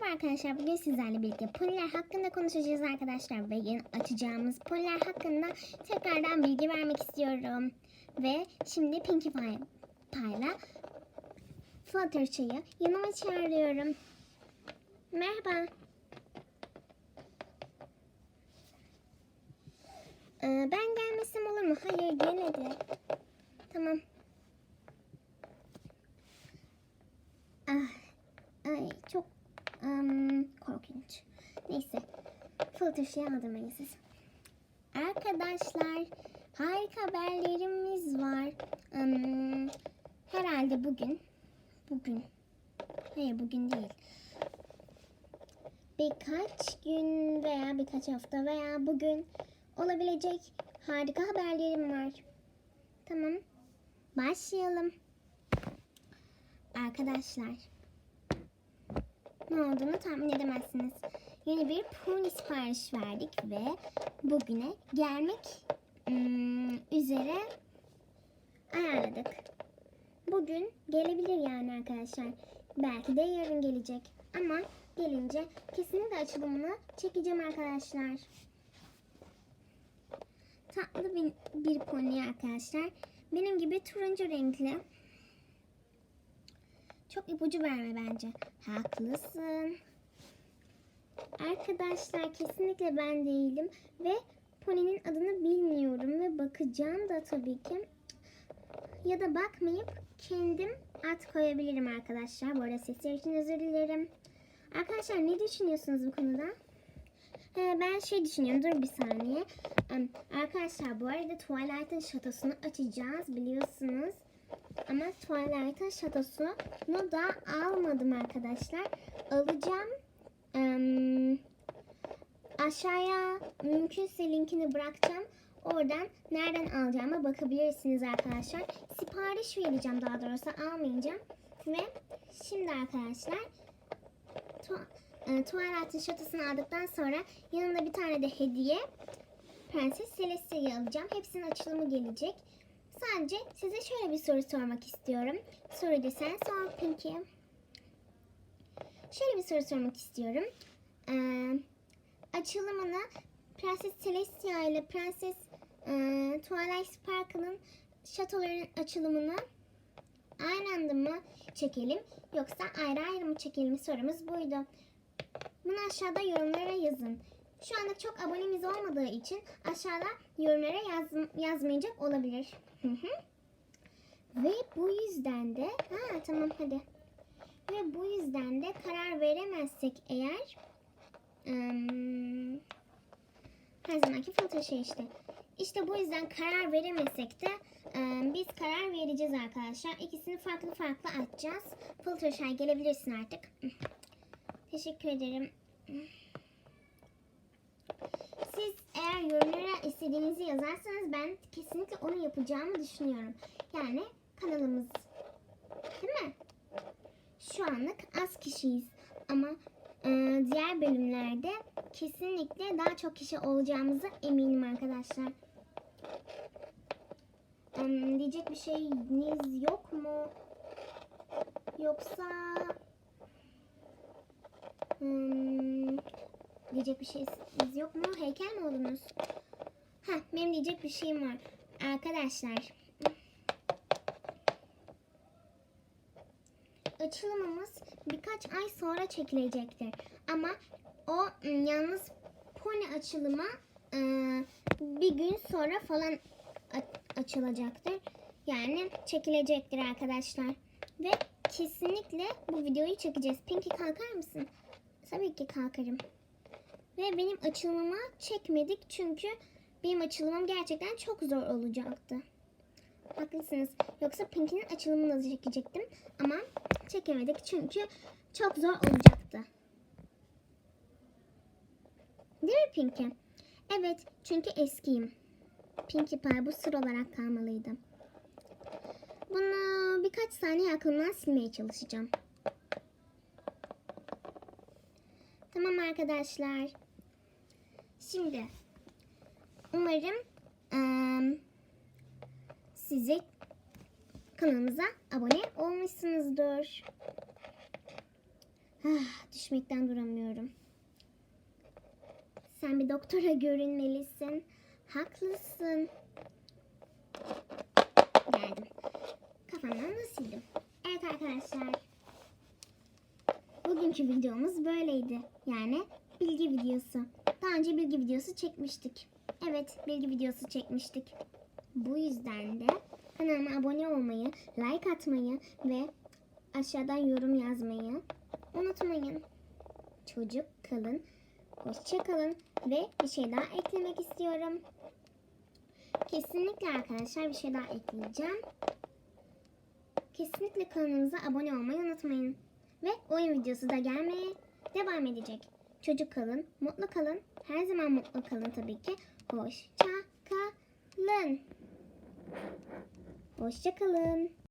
Merhaba arkadaşlar. Bugün sizlerle birlikte poniler hakkında konuşacağız arkadaşlar. Ve yeni açacağımız poniler hakkında tekrardan bilgi vermek istiyorum. Ve şimdi Pinkie Pie Pie'la Fluttershy'ı yanıma çağırıyorum. Merhaba. Ee, ben gelmesem olur mu? Hayır gel hadi. Tamam. Ah, ay çok um, korkunç. Neyse. Fluttershy'ı aldırmayın siz. Arkadaşlar harika haberlerimiz var. Um, herhalde bugün. Bugün. Hayır bugün değil. Birkaç gün veya birkaç hafta veya bugün olabilecek harika haberlerim var. Tamam. Başlayalım. Arkadaşlar. Ne olduğunu tahmin edemezsiniz. Yeni bir pony sipariş verdik ve bugüne gelmek ım, üzere ayarladık. Bugün gelebilir yani arkadaşlar. Belki de yarın gelecek. Ama gelince kesinlikle açılımını çekeceğim arkadaşlar. Tatlı bir, bir pony arkadaşlar. Benim gibi turuncu renkli. Çok ipucu verme bence. Haklısın. Arkadaşlar kesinlikle ben değilim ve poninin adını bilmiyorum ve bakacağım da tabii ki. Ya da bakmayıp kendim at koyabilirim arkadaşlar. Bu arada sesler için özür dilerim. Arkadaşlar ne düşünüyorsunuz bu konuda? Ee, ben şey düşünüyorum. Dur bir saniye. Em, Arkadaşlar bu arada Twilight'ın şatosunu açacağız biliyorsunuz. Ama Twilight'ın şatosunu da almadım arkadaşlar. Alacağım. Em, aşağıya mümkünse linkini bırakacağım. Oradan nereden alacağıma bakabilirsiniz arkadaşlar. Sipariş vereceğim daha doğrusu almayacağım. Ve şimdi arkadaşlar tu- e, Twilight'ın şatosunu aldıktan sonra yanında bir tane de hediye Prenses Celestia'yı alacağım. Hepsinin açılımı gelecek. Sadece size şöyle bir soru sormak istiyorum. Soru desen sor Pinky. Şöyle bir soru sormak istiyorum. Ee, açılımını Prenses Celestia ile Prenses e, Twilight Sparkle'ın şatoların açılımını aynı anda mı çekelim yoksa ayrı ayrı mı çekelim sorumuz buydu. Bunu aşağıda yorumlara yazın. Şu anda çok abonemiz olmadığı için aşağıda yorumlara yaz, yazmayacak olabilir. Ve bu yüzden de ha tamam hadi. Ve bu yüzden de karar veremezsek eğer ım, her zamanki filtre şey işte. İşte bu yüzden karar veremesek de ım, biz karar vereceğiz arkadaşlar. İkisini farklı farklı açacağız. Filtre şey gelebilirsin artık. Teşekkür ederim. Siz eğer yorumlara istediğinizi yazarsanız ben kesinlikle onu yapacağımı düşünüyorum. Yani kanalımız değil mi? Şu anlık az kişiyiz ama diğer bölümlerde kesinlikle daha çok kişi olacağımıza eminim arkadaşlar. Diyecek bir şeyiniz yok mu? Yoksa diyecek bir şeyiniz yok mu? Heykel mi oldunuz? Ha, benim diyecek bir şeyim var. Arkadaşlar. Açılımımız birkaç ay sonra çekilecektir. Ama o ım, yalnız pony açılımı ıı, bir gün sonra falan açılacaktır. Yani çekilecektir arkadaşlar. Ve kesinlikle bu videoyu çekeceğiz. Pinky kalkar mısın? Tabii ki kalkarım. Ve benim açılımımı çekmedik çünkü benim açılımım gerçekten çok zor olacaktı. Haklısınız. Yoksa Pinky'nin açılımını da çekecektim ama çekemedik çünkü çok zor olacaktı. Değil mi Pinky? Evet çünkü eskiyim. Pinkie Pie bu sır olarak kalmalıydı. Bunu birkaç saniye aklımdan silmeye çalışacağım. Tamam arkadaşlar. Şimdi umarım eee, size kanalımıza abone olmuşsunuzdur. Ah, düşmekten duramıyorum. Sen bir doktora görünmelisin. Haklısın. Geldim. Kafamdan da sildim. Evet arkadaşlar. Bugünkü videomuz böyleydi. Yani bilgi videosu. Daha önce bilgi videosu çekmiştik. Evet bilgi videosu çekmiştik. Bu yüzden de kanalıma abone olmayı, like atmayı ve aşağıdan yorum yazmayı unutmayın. Çocuk kalın, hoşça kalın ve bir şey daha eklemek istiyorum. Kesinlikle arkadaşlar bir şey daha ekleyeceğim. Kesinlikle kanalımıza abone olmayı unutmayın. Ve oyun videosu da gelmeye devam edecek. Çocuk kalın, mutlu kalın. Her zaman mutlu kalın tabii ki. Hoşça kalın. Hoşça kalın.